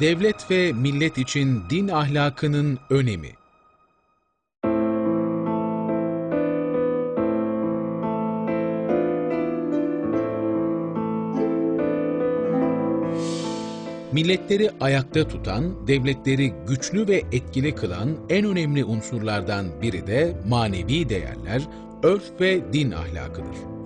Devlet ve millet için din ahlakının önemi. Milletleri ayakta tutan, devletleri güçlü ve etkili kılan en önemli unsurlardan biri de manevi değerler, örf ve din ahlakıdır.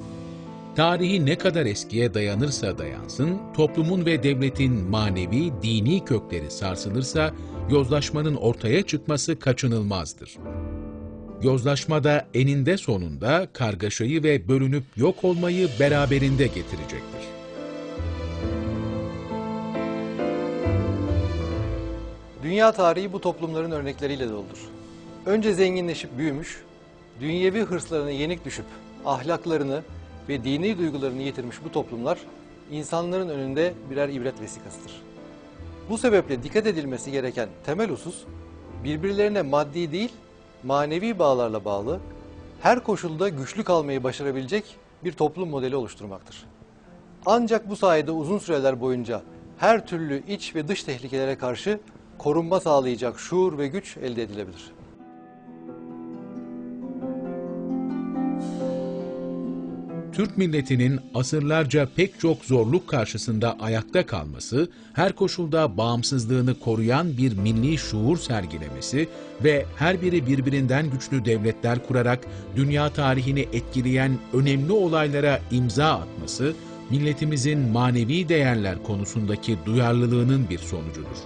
Tarihi ne kadar eskiye dayanırsa dayansın, toplumun ve devletin manevi, dini kökleri sarsılırsa, yozlaşmanın ortaya çıkması kaçınılmazdır. Yozlaşma da eninde sonunda kargaşayı ve bölünüp yok olmayı beraberinde getirecektir. Dünya tarihi bu toplumların örnekleriyle doludur. Önce zenginleşip büyümüş, dünyevi hırslarına yenik düşüp ahlaklarını ve dini duygularını yitirmiş bu toplumlar insanların önünde birer ibret vesikasıdır. Bu sebeple dikkat edilmesi gereken temel husus birbirlerine maddi değil manevi bağlarla bağlı her koşulda güçlü kalmayı başarabilecek bir toplum modeli oluşturmaktır. Ancak bu sayede uzun süreler boyunca her türlü iç ve dış tehlikelere karşı korunma sağlayacak şuur ve güç elde edilebilir. Türk milletinin asırlarca pek çok zorluk karşısında ayakta kalması, her koşulda bağımsızlığını koruyan bir milli şuur sergilemesi ve her biri birbirinden güçlü devletler kurarak dünya tarihini etkileyen önemli olaylara imza atması, milletimizin manevi değerler konusundaki duyarlılığının bir sonucudur.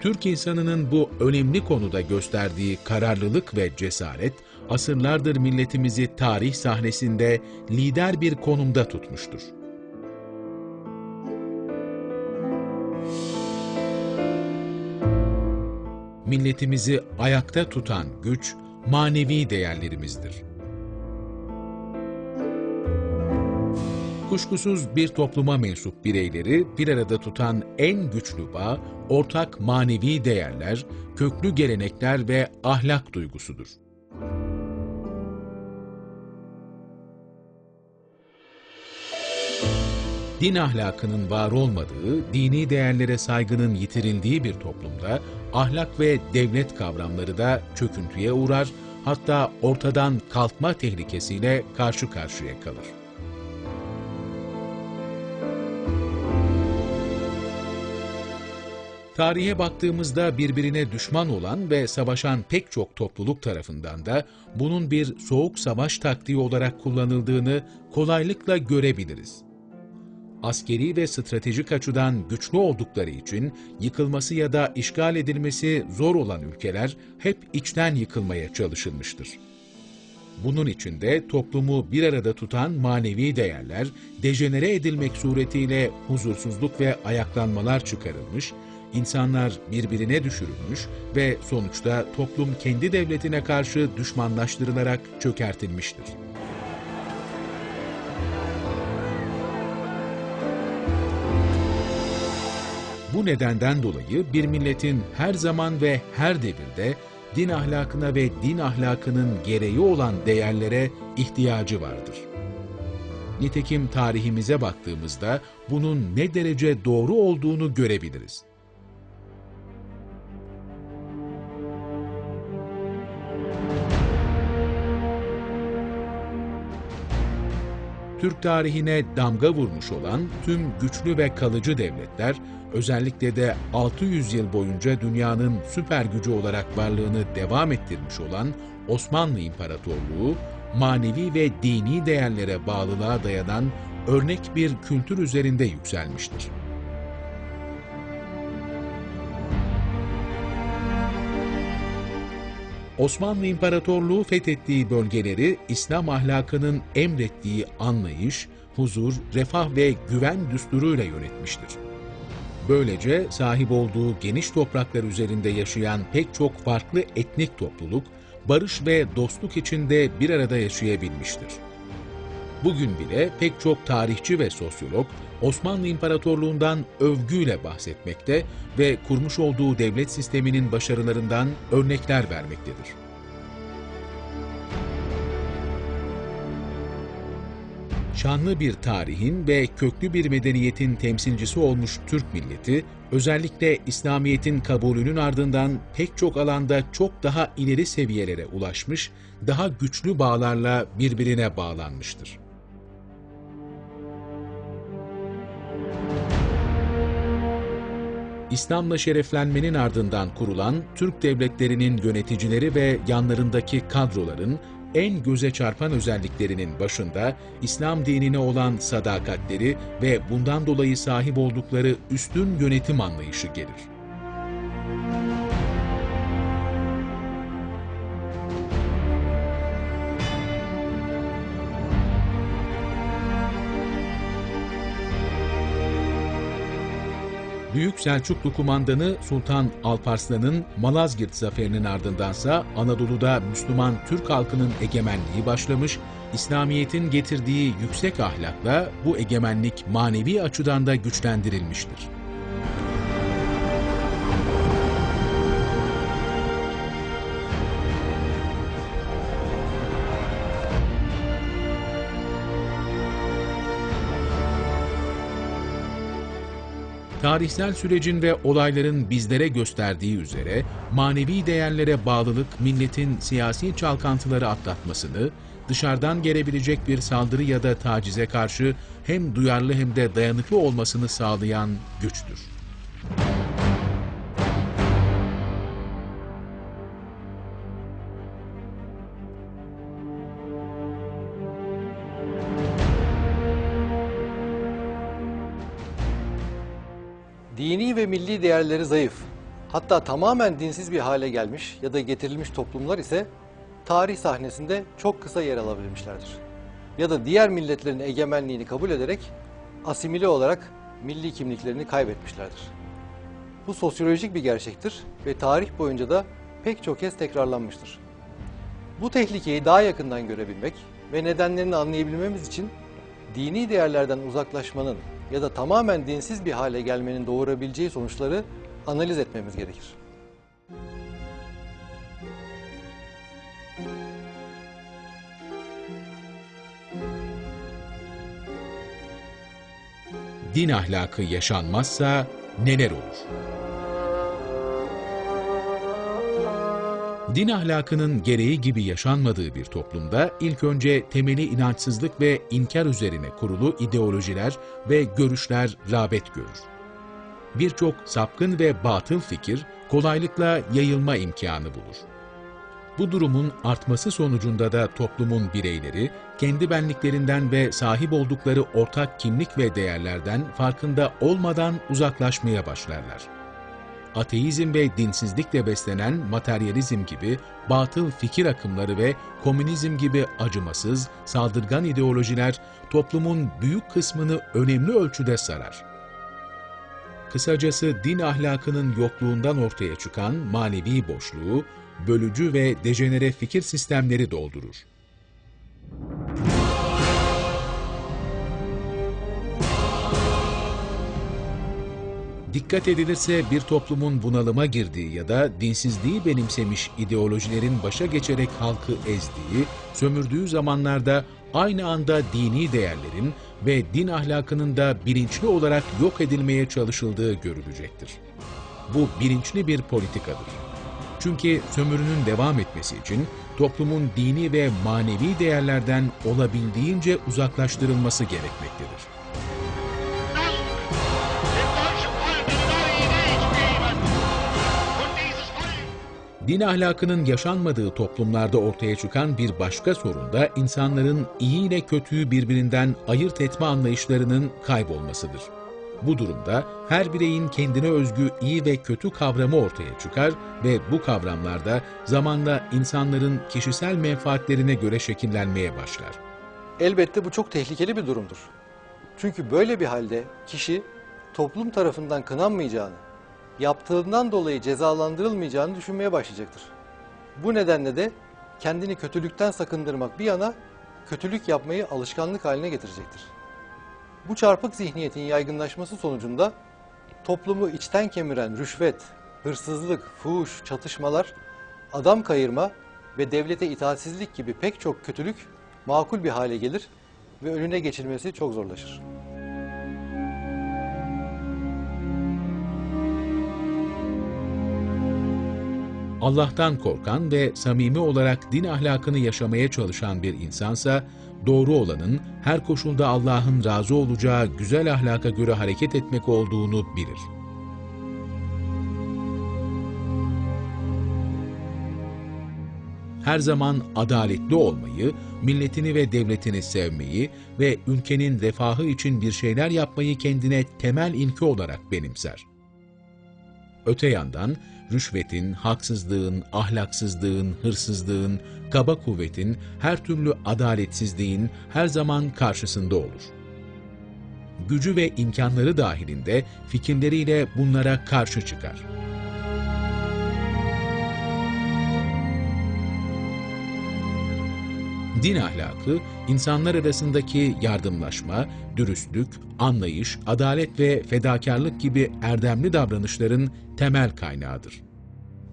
Türk insanının bu önemli konuda gösterdiği kararlılık ve cesaret, asırlardır milletimizi tarih sahnesinde lider bir konumda tutmuştur. Milletimizi ayakta tutan güç, manevi değerlerimizdir. Kuşkusuz bir topluma mensup bireyleri bir arada tutan en güçlü bağ, ortak manevi değerler, köklü gelenekler ve ahlak duygusudur. Din ahlakının var olmadığı, dini değerlere saygının yitirildiği bir toplumda ahlak ve devlet kavramları da çöküntüye uğrar, hatta ortadan kalkma tehlikesiyle karşı karşıya kalır. Tarihe baktığımızda birbirine düşman olan ve savaşan pek çok topluluk tarafından da bunun bir soğuk savaş taktiği olarak kullanıldığını kolaylıkla görebiliriz. Askeri ve stratejik açıdan güçlü oldukları için yıkılması ya da işgal edilmesi zor olan ülkeler hep içten yıkılmaya çalışılmıştır. Bunun içinde toplumu bir arada tutan manevi değerler dejenere edilmek suretiyle huzursuzluk ve ayaklanmalar çıkarılmış, insanlar birbirine düşürülmüş ve sonuçta toplum kendi devletine karşı düşmanlaştırılarak çökertilmiştir. Bu nedenden dolayı bir milletin her zaman ve her devirde din ahlakına ve din ahlakının gereği olan değerlere ihtiyacı vardır. Nitekim tarihimize baktığımızda bunun ne derece doğru olduğunu görebiliriz. Türk tarihine damga vurmuş olan tüm güçlü ve kalıcı devletler, özellikle de 600 yıl boyunca dünyanın süper gücü olarak varlığını devam ettirmiş olan Osmanlı İmparatorluğu, manevi ve dini değerlere bağlılığa dayanan örnek bir kültür üzerinde yükselmiştir. Osmanlı İmparatorluğu fethettiği bölgeleri İslam ahlakının emrettiği anlayış, huzur, refah ve güven düsturuyla yönetmiştir. Böylece sahip olduğu geniş topraklar üzerinde yaşayan pek çok farklı etnik topluluk, barış ve dostluk içinde bir arada yaşayabilmiştir. Bugün bile pek çok tarihçi ve sosyolog Osmanlı İmparatorluğundan övgüyle bahsetmekte ve kurmuş olduğu devlet sisteminin başarılarından örnekler vermektedir. Şanlı bir tarihin ve köklü bir medeniyetin temsilcisi olmuş Türk milleti, özellikle İslamiyet'in kabulünün ardından pek çok alanda çok daha ileri seviyelere ulaşmış, daha güçlü bağlarla birbirine bağlanmıştır. İslam'la şereflenmenin ardından kurulan Türk devletlerinin yöneticileri ve yanlarındaki kadroların en göze çarpan özelliklerinin başında İslam dinine olan sadakatleri ve bundan dolayı sahip oldukları üstün yönetim anlayışı gelir. Büyük Selçuklu kumandanı Sultan Alparslan'ın Malazgirt zaferinin ardındansa Anadolu'da Müslüman Türk halkının egemenliği başlamış, İslamiyet'in getirdiği yüksek ahlakla bu egemenlik manevi açıdan da güçlendirilmiştir. Tarihsel sürecin ve olayların bizlere gösterdiği üzere manevi değerlere bağlılık milletin siyasi çalkantıları atlatmasını, dışarıdan gelebilecek bir saldırı ya da tacize karşı hem duyarlı hem de dayanıklı olmasını sağlayan güçtür. Milli değerleri zayıf, hatta tamamen dinsiz bir hale gelmiş ya da getirilmiş toplumlar ise tarih sahnesinde çok kısa yer alabilmişlerdir. Ya da diğer milletlerin egemenliğini kabul ederek asimile olarak milli kimliklerini kaybetmişlerdir. Bu sosyolojik bir gerçektir ve tarih boyunca da pek çok kez tekrarlanmıştır. Bu tehlikeyi daha yakından görebilmek ve nedenlerini anlayabilmemiz için dini değerlerden uzaklaşmanın ya da tamamen dinsiz bir hale gelmenin doğurabileceği sonuçları analiz etmemiz gerekir. Din ahlakı yaşanmazsa neler olur? Din ahlakının gereği gibi yaşanmadığı bir toplumda ilk önce temeli inançsızlık ve inkar üzerine kurulu ideolojiler ve görüşler rağbet görür. Birçok sapkın ve batıl fikir kolaylıkla yayılma imkanı bulur. Bu durumun artması sonucunda da toplumun bireyleri kendi benliklerinden ve sahip oldukları ortak kimlik ve değerlerden farkında olmadan uzaklaşmaya başlarlar ateizm ve dinsizlikle beslenen materyalizm gibi batıl fikir akımları ve komünizm gibi acımasız, saldırgan ideolojiler toplumun büyük kısmını önemli ölçüde sarar. Kısacası din ahlakının yokluğundan ortaya çıkan manevi boşluğu, bölücü ve dejenere fikir sistemleri doldurur. Dikkat edilirse bir toplumun bunalıma girdiği ya da dinsizliği benimsemiş ideolojilerin başa geçerek halkı ezdiği, sömürdüğü zamanlarda aynı anda dini değerlerin ve din ahlakının da bilinçli olarak yok edilmeye çalışıldığı görülecektir. Bu bilinçli bir politikadır. Çünkü sömürünün devam etmesi için toplumun dini ve manevi değerlerden olabildiğince uzaklaştırılması gerekmektedir. Din ahlakının yaşanmadığı toplumlarda ortaya çıkan bir başka sorun da insanların iyi ile kötüyü birbirinden ayırt etme anlayışlarının kaybolmasıdır. Bu durumda her bireyin kendine özgü iyi ve kötü kavramı ortaya çıkar ve bu kavramlar da zamanla insanların kişisel menfaatlerine göre şekillenmeye başlar. Elbette bu çok tehlikeli bir durumdur. Çünkü böyle bir halde kişi toplum tarafından kınanmayacağını, yaptığından dolayı cezalandırılmayacağını düşünmeye başlayacaktır. Bu nedenle de kendini kötülükten sakındırmak bir yana kötülük yapmayı alışkanlık haline getirecektir. Bu çarpık zihniyetin yaygınlaşması sonucunda toplumu içten kemiren rüşvet, hırsızlık, fuhuş, çatışmalar, adam kayırma ve devlete itaatsizlik gibi pek çok kötülük makul bir hale gelir ve önüne geçilmesi çok zorlaşır. Allah'tan korkan ve samimi olarak din ahlakını yaşamaya çalışan bir insansa, doğru olanın her koşulda Allah'ın razı olacağı güzel ahlaka göre hareket etmek olduğunu bilir. Her zaman adaletli olmayı, milletini ve devletini sevmeyi ve ülkenin refahı için bir şeyler yapmayı kendine temel ilke olarak benimser. Öte yandan rüşvetin, haksızlığın, ahlaksızlığın, hırsızlığın, kaba kuvvetin, her türlü adaletsizliğin her zaman karşısında olur. Gücü ve imkanları dahilinde fikirleriyle bunlara karşı çıkar. Din ahlakı, insanlar arasındaki yardımlaşma, dürüstlük, anlayış, adalet ve fedakarlık gibi erdemli davranışların temel kaynağıdır.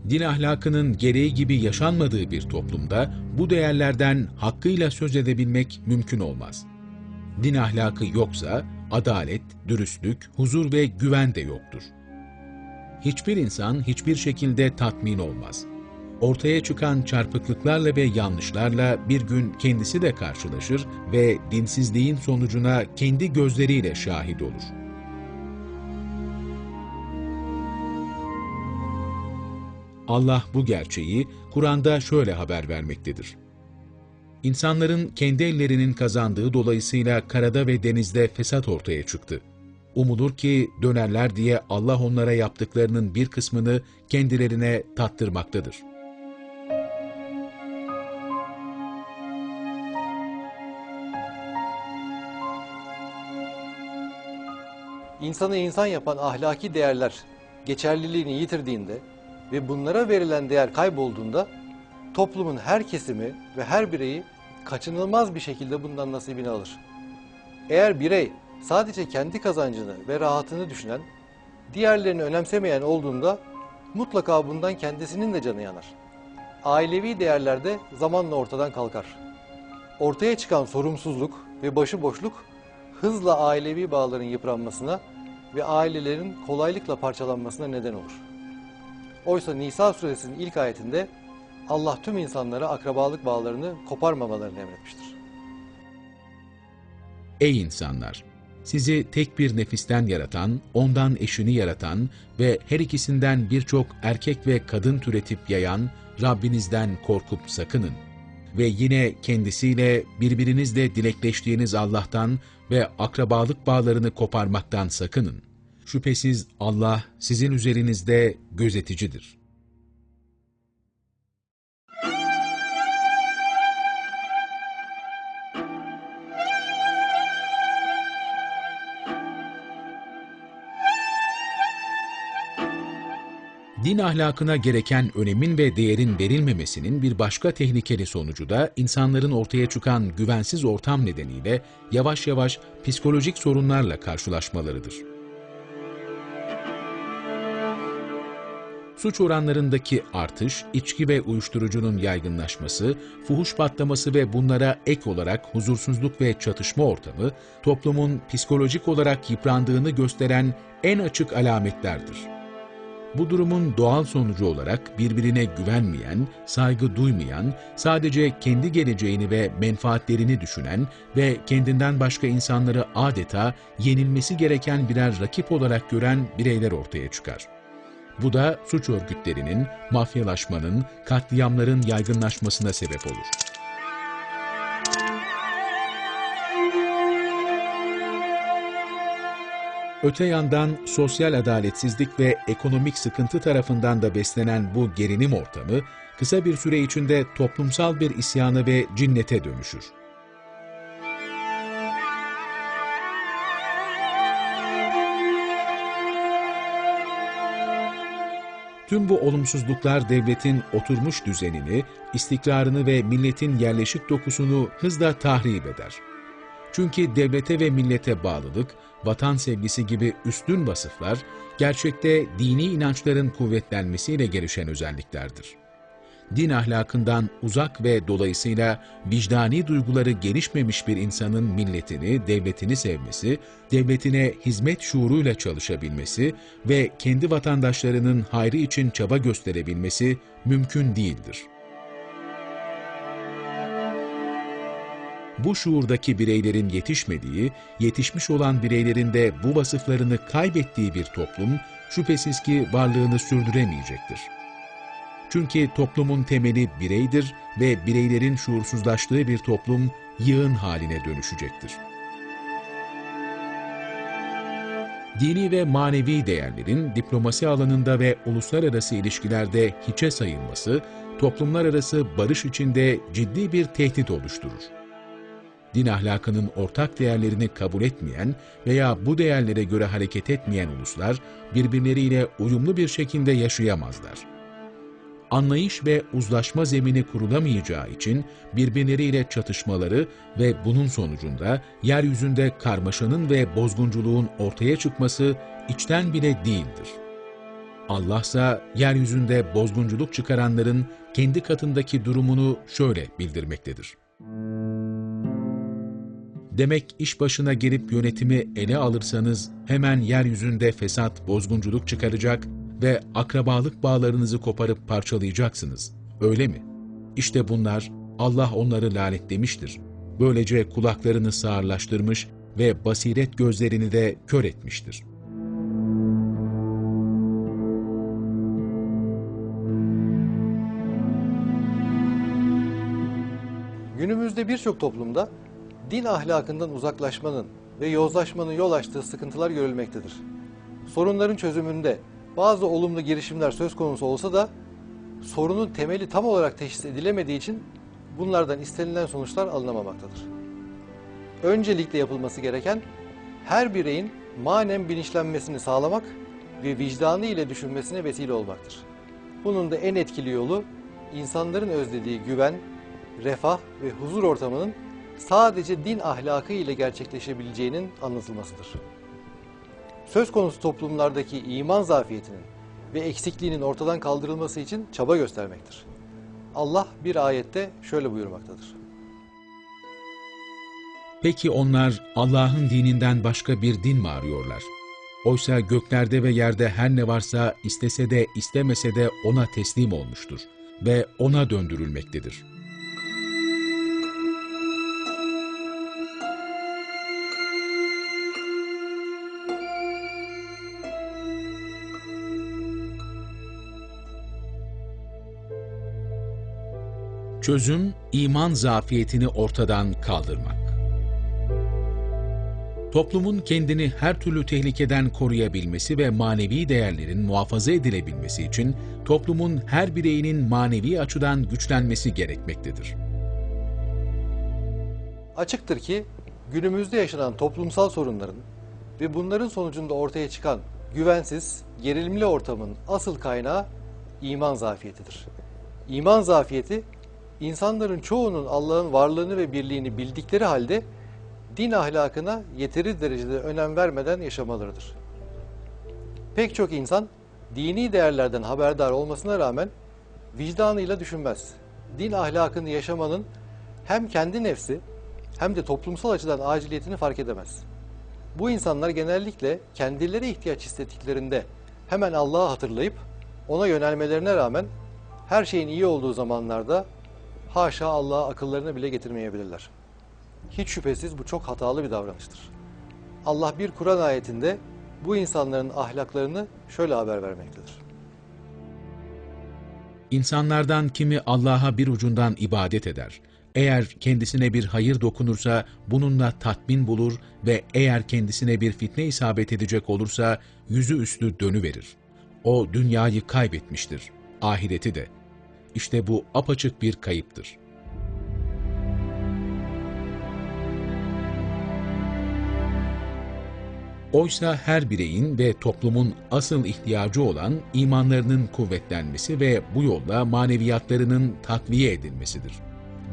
Din ahlakının gereği gibi yaşanmadığı bir toplumda bu değerlerden hakkıyla söz edebilmek mümkün olmaz. Din ahlakı yoksa adalet, dürüstlük, huzur ve güven de yoktur. Hiçbir insan hiçbir şekilde tatmin olmaz ortaya çıkan çarpıklıklarla ve yanlışlarla bir gün kendisi de karşılaşır ve dinsizliğin sonucuna kendi gözleriyle şahit olur. Allah bu gerçeği Kur'an'da şöyle haber vermektedir. İnsanların kendi ellerinin kazandığı dolayısıyla karada ve denizde fesat ortaya çıktı. Umulur ki dönerler diye Allah onlara yaptıklarının bir kısmını kendilerine tattırmaktadır.'' İnsanı insan yapan ahlaki değerler geçerliliğini yitirdiğinde ve bunlara verilen değer kaybolduğunda toplumun her kesimi ve her bireyi kaçınılmaz bir şekilde bundan nasibini alır. Eğer birey sadece kendi kazancını ve rahatını düşünen, diğerlerini önemsemeyen olduğunda mutlaka bundan kendisinin de canı yanar. Ailevi değerler de zamanla ortadan kalkar. Ortaya çıkan sorumsuzluk ve başıboşluk hızla ailevi bağların yıpranmasına ve ailelerin kolaylıkla parçalanmasına neden olur. Oysa Nisa suresinin ilk ayetinde Allah tüm insanlara akrabalık bağlarını koparmamalarını emretmiştir. Ey insanlar! Sizi tek bir nefisten yaratan, ondan eşini yaratan ve her ikisinden birçok erkek ve kadın türetip yayan Rabbinizden korkup sakının. Ve yine kendisiyle birbirinizle dilekleştiğiniz Allah'tan ve akrabalık bağlarını koparmaktan sakının. Şüphesiz Allah sizin üzerinizde gözeticidir. Din ahlakına gereken önemin ve değerin verilmemesinin bir başka tehlikeli sonucu da insanların ortaya çıkan güvensiz ortam nedeniyle yavaş yavaş psikolojik sorunlarla karşılaşmalarıdır. Suç oranlarındaki artış, içki ve uyuşturucunun yaygınlaşması, fuhuş patlaması ve bunlara ek olarak huzursuzluk ve çatışma ortamı, toplumun psikolojik olarak yıprandığını gösteren en açık alametlerdir. Bu durumun doğal sonucu olarak birbirine güvenmeyen, saygı duymayan, sadece kendi geleceğini ve menfaatlerini düşünen ve kendinden başka insanları adeta yenilmesi gereken birer rakip olarak gören bireyler ortaya çıkar. Bu da suç örgütlerinin, mafyalaşmanın, katliamların yaygınlaşmasına sebep olur. Öte yandan sosyal adaletsizlik ve ekonomik sıkıntı tarafından da beslenen bu gerilim ortamı, kısa bir süre içinde toplumsal bir isyanı ve cinnete dönüşür. Tüm bu olumsuzluklar devletin oturmuş düzenini, istikrarını ve milletin yerleşik dokusunu hızla tahrip eder. Çünkü devlete ve millete bağlılık, vatan sevgisi gibi üstün vasıflar, gerçekte dini inançların kuvvetlenmesiyle gelişen özelliklerdir. din ahlakından uzak ve dolayısıyla vicdani duyguları gelişmemiş bir insanın milletini, devletini sevmesi, devletine hizmet şuuruyla çalışabilmesi ve kendi vatandaşlarının hayrı için çaba gösterebilmesi mümkün değildir. Bu şuurdaki bireylerin yetişmediği, yetişmiş olan bireylerin de bu vasıflarını kaybettiği bir toplum, şüphesiz ki varlığını sürdüremeyecektir. Çünkü toplumun temeli bireydir ve bireylerin şuursuzlaştığı bir toplum yığın haline dönüşecektir. Dini ve manevi değerlerin diplomasi alanında ve uluslararası ilişkilerde hiçe sayılması, toplumlar arası barış içinde ciddi bir tehdit oluşturur din ahlakının ortak değerlerini kabul etmeyen veya bu değerlere göre hareket etmeyen uluslar birbirleriyle uyumlu bir şekilde yaşayamazlar. Anlayış ve uzlaşma zemini kurulamayacağı için birbirleriyle çatışmaları ve bunun sonucunda yeryüzünde karmaşanın ve bozgunculuğun ortaya çıkması içten bile değildir. Allah ise yeryüzünde bozgunculuk çıkaranların kendi katındaki durumunu şöyle bildirmektedir. Demek iş başına gelip yönetimi ele alırsanız hemen yeryüzünde fesat, bozgunculuk çıkaracak ve akrabalık bağlarınızı koparıp parçalayacaksınız. Öyle mi? İşte bunlar Allah onları lanetlemiştir. Böylece kulaklarını sağırlaştırmış ve basiret gözlerini de kör etmiştir. Günümüzde birçok toplumda din ahlakından uzaklaşmanın ve yozlaşmanın yol açtığı sıkıntılar görülmektedir. Sorunların çözümünde bazı olumlu girişimler söz konusu olsa da sorunun temeli tam olarak teşhis edilemediği için bunlardan istenilen sonuçlar alınamamaktadır. Öncelikle yapılması gereken her bireyin manen bilinçlenmesini sağlamak ve vicdanı ile düşünmesine vesile olmaktır. Bunun da en etkili yolu insanların özlediği güven, refah ve huzur ortamının sadece din ahlakı ile gerçekleşebileceğinin anlatılmasıdır. Söz konusu toplumlardaki iman zafiyetinin ve eksikliğinin ortadan kaldırılması için çaba göstermektir. Allah bir ayette şöyle buyurmaktadır. Peki onlar Allah'ın dininden başka bir din mi arıyorlar? Oysa göklerde ve yerde her ne varsa istese de istemese de ona teslim olmuştur ve ona döndürülmektedir.'' Çözüm, iman zafiyetini ortadan kaldırmak. Toplumun kendini her türlü tehlikeden koruyabilmesi ve manevi değerlerin muhafaza edilebilmesi için toplumun her bireyinin manevi açıdan güçlenmesi gerekmektedir. Açıktır ki günümüzde yaşanan toplumsal sorunların ve bunların sonucunda ortaya çıkan güvensiz, gerilimli ortamın asıl kaynağı iman zafiyetidir. İman zafiyeti insanların çoğunun Allah'ın varlığını ve birliğini bildikleri halde din ahlakına yeteri derecede önem vermeden yaşamalarıdır. Pek çok insan dini değerlerden haberdar olmasına rağmen vicdanıyla düşünmez. Din ahlakını yaşamanın hem kendi nefsi hem de toplumsal açıdan aciliyetini fark edemez. Bu insanlar genellikle kendileri ihtiyaç hissettiklerinde hemen Allah'ı hatırlayıp ona yönelmelerine rağmen her şeyin iyi olduğu zamanlarda haşa Allah'a akıllarına bile getirmeyebilirler. Hiç şüphesiz bu çok hatalı bir davranıştır. Allah bir Kur'an ayetinde bu insanların ahlaklarını şöyle haber vermektedir. İnsanlardan kimi Allah'a bir ucundan ibadet eder. Eğer kendisine bir hayır dokunursa bununla tatmin bulur ve eğer kendisine bir fitne isabet edecek olursa yüzü üstü dönüverir. O dünyayı kaybetmiştir, ahireti de. İşte bu apaçık bir kayıptır. Oysa her bireyin ve toplumun asıl ihtiyacı olan imanlarının kuvvetlenmesi ve bu yolla maneviyatlarının takviye edilmesidir.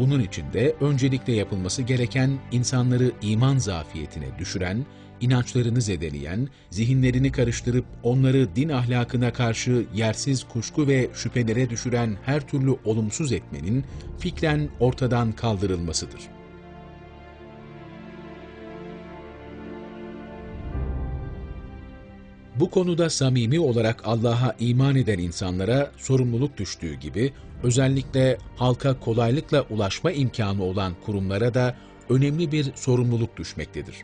Bunun için de öncelikle yapılması gereken insanları iman zafiyetine düşüren, inançlarını zedeleyen, zihinlerini karıştırıp onları din ahlakına karşı yersiz kuşku ve şüphelere düşüren her türlü olumsuz etmenin fikren ortadan kaldırılmasıdır. Bu konuda samimi olarak Allah'a iman eden insanlara sorumluluk düştüğü gibi, özellikle halka kolaylıkla ulaşma imkanı olan kurumlara da önemli bir sorumluluk düşmektedir.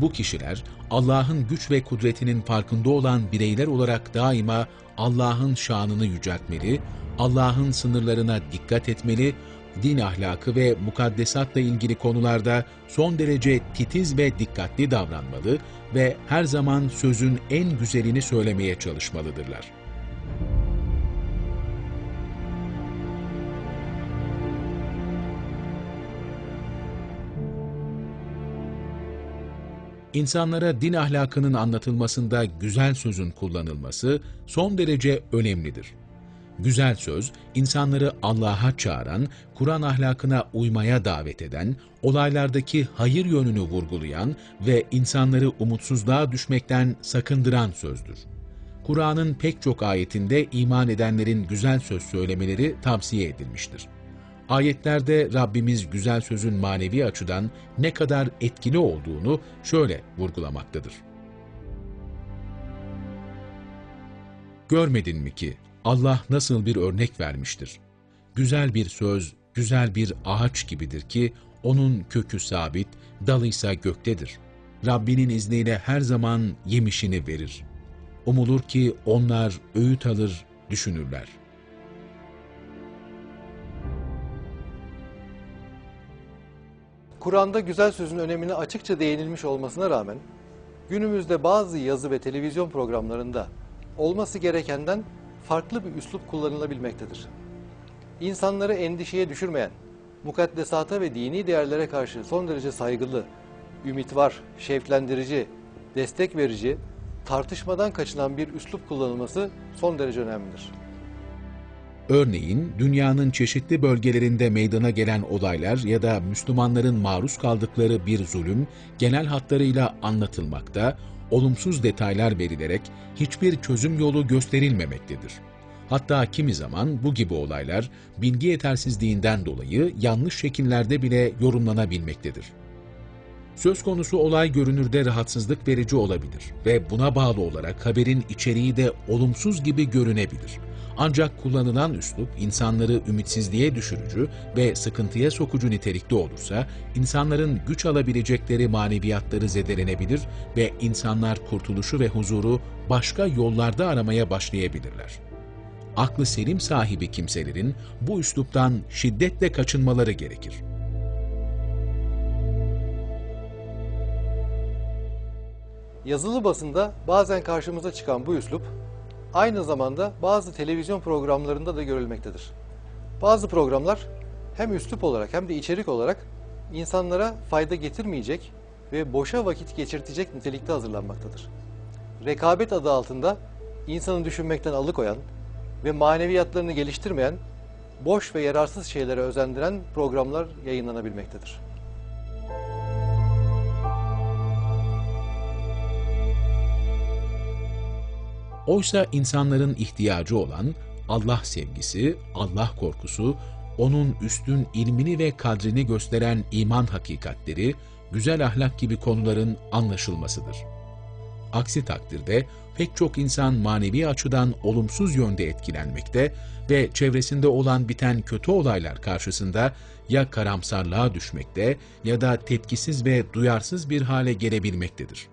Bu kişiler Allah'ın güç ve kudretinin farkında olan bireyler olarak daima Allah'ın şanını yüceltmeli, Allah'ın sınırlarına dikkat etmeli, din ahlakı ve mukaddesatla ilgili konularda son derece titiz ve dikkatli davranmalı ve her zaman sözün en güzelini söylemeye çalışmalıdırlar. İnsanlara din ahlakının anlatılmasında güzel sözün kullanılması son derece önemlidir. Güzel söz, insanları Allah'a çağıran, Kur'an ahlakına uymaya davet eden, olaylardaki hayır yönünü vurgulayan ve insanları umutsuzluğa düşmekten sakındıran sözdür. Kur'an'ın pek çok ayetinde iman edenlerin güzel söz söylemeleri tavsiye edilmiştir. Ayetlerde Rabbimiz güzel sözün manevi açıdan ne kadar etkili olduğunu şöyle vurgulamaktadır. Görmedin mi ki Allah nasıl bir örnek vermiştir? Güzel bir söz, güzel bir ağaç gibidir ki onun kökü sabit, dalıysa göktedir. Rabbinin izniyle her zaman yemişini verir. Umulur ki onlar öğüt alır, düşünürler. Kur'an'da güzel sözün önemine açıkça değinilmiş olmasına rağmen günümüzde bazı yazı ve televizyon programlarında olması gerekenden farklı bir üslup kullanılabilmektedir. İnsanları endişeye düşürmeyen, mukaddesata ve dini değerlere karşı son derece saygılı, ümit var, şevklendirici, destek verici, tartışmadan kaçınan bir üslup kullanılması son derece önemlidir. Örneğin dünyanın çeşitli bölgelerinde meydana gelen olaylar ya da Müslümanların maruz kaldıkları bir zulüm genel hatlarıyla anlatılmakta, olumsuz detaylar verilerek hiçbir çözüm yolu gösterilmemektedir. Hatta kimi zaman bu gibi olaylar bilgi yetersizliğinden dolayı yanlış şekillerde bile yorumlanabilmektedir. Söz konusu olay görünürde rahatsızlık verici olabilir ve buna bağlı olarak haberin içeriği de olumsuz gibi görünebilir. Ancak kullanılan üslup insanları ümitsizliğe düşürücü ve sıkıntıya sokucu nitelikte olursa, insanların güç alabilecekleri maneviyatları zedelenebilir ve insanlar kurtuluşu ve huzuru başka yollarda aramaya başlayabilirler. Aklı selim sahibi kimselerin bu üsluptan şiddetle kaçınmaları gerekir. Yazılı basında bazen karşımıza çıkan bu üslup aynı zamanda bazı televizyon programlarında da görülmektedir. Bazı programlar hem üslup olarak hem de içerik olarak insanlara fayda getirmeyecek ve boşa vakit geçirtecek nitelikte hazırlanmaktadır. Rekabet adı altında insanı düşünmekten alıkoyan ve maneviyatlarını geliştirmeyen, boş ve yararsız şeylere özendiren programlar yayınlanabilmektedir. Oysa insanların ihtiyacı olan Allah sevgisi, Allah korkusu, onun üstün ilmini ve kadrini gösteren iman hakikatleri, güzel ahlak gibi konuların anlaşılmasıdır. Aksi takdirde pek çok insan manevi açıdan olumsuz yönde etkilenmekte ve çevresinde olan biten kötü olaylar karşısında ya karamsarlığa düşmekte ya da tepkisiz ve duyarsız bir hale gelebilmektedir.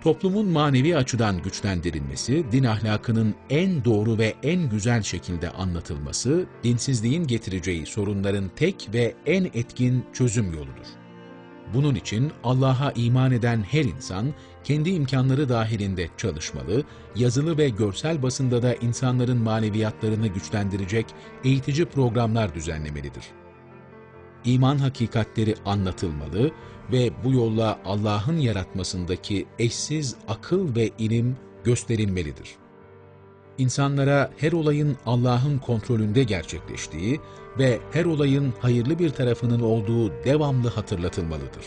Toplumun manevi açıdan güçlendirilmesi, din ahlakının en doğru ve en güzel şekilde anlatılması, dinsizliğin getireceği sorunların tek ve en etkin çözüm yoludur. Bunun için Allah'a iman eden her insan kendi imkanları dahilinde çalışmalı, yazılı ve görsel basında da insanların maneviyatlarını güçlendirecek eğitici programlar düzenlemelidir. İman hakikatleri anlatılmalı ve bu yolla Allah'ın yaratmasındaki eşsiz akıl ve ilim gösterilmelidir. insanlara her olayın Allah'ın kontrolünde gerçekleştiği ve her olayın hayırlı bir tarafının olduğu devamlı hatırlatılmalıdır.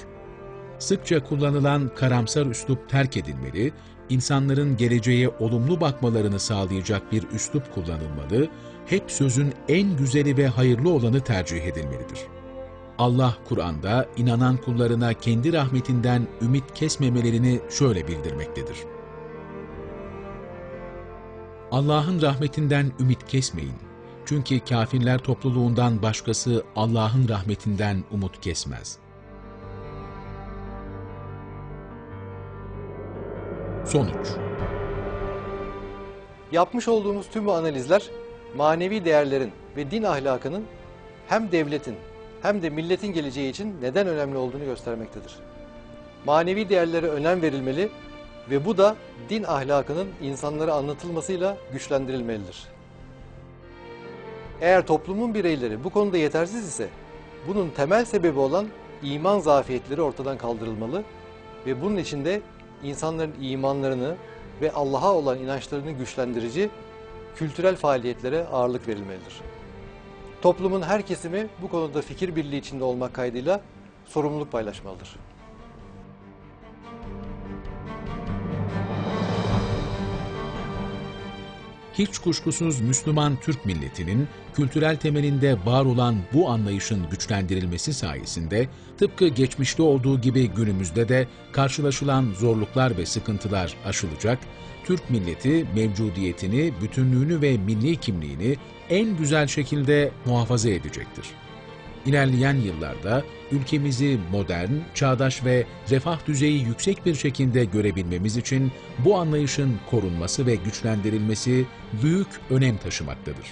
Sıkça kullanılan karamsar üslup terk edilmeli, insanların geleceğe olumlu bakmalarını sağlayacak bir üslup kullanılmalı, hep sözün en güzeli ve hayırlı olanı tercih edilmelidir. Allah Kur'an'da inanan kullarına kendi rahmetinden ümit kesmemelerini şöyle bildirmektedir. Allah'ın rahmetinden ümit kesmeyin. Çünkü kafirler topluluğundan başkası Allah'ın rahmetinden umut kesmez. Sonuç Yapmış olduğumuz tüm bu analizler manevi değerlerin ve din ahlakının hem devletin hem de milletin geleceği için neden önemli olduğunu göstermektedir. Manevi değerlere önem verilmeli ve bu da din ahlakının insanlara anlatılmasıyla güçlendirilmelidir. Eğer toplumun bireyleri bu konuda yetersiz ise bunun temel sebebi olan iman zafiyetleri ortadan kaldırılmalı ve bunun için de insanların imanlarını ve Allah'a olan inançlarını güçlendirici kültürel faaliyetlere ağırlık verilmelidir. Toplumun her kesimi bu konuda fikir birliği içinde olmak kaydıyla sorumluluk paylaşmalıdır. Hiç kuşkusuz Müslüman Türk milletinin kültürel temelinde var olan bu anlayışın güçlendirilmesi sayesinde tıpkı geçmişte olduğu gibi günümüzde de karşılaşılan zorluklar ve sıkıntılar aşılacak, Türk milleti mevcudiyetini, bütünlüğünü ve milli kimliğini en güzel şekilde muhafaza edecektir. İlerleyen yıllarda ülkemizi modern, çağdaş ve refah düzeyi yüksek bir şekilde görebilmemiz için bu anlayışın korunması ve güçlendirilmesi büyük önem taşımaktadır.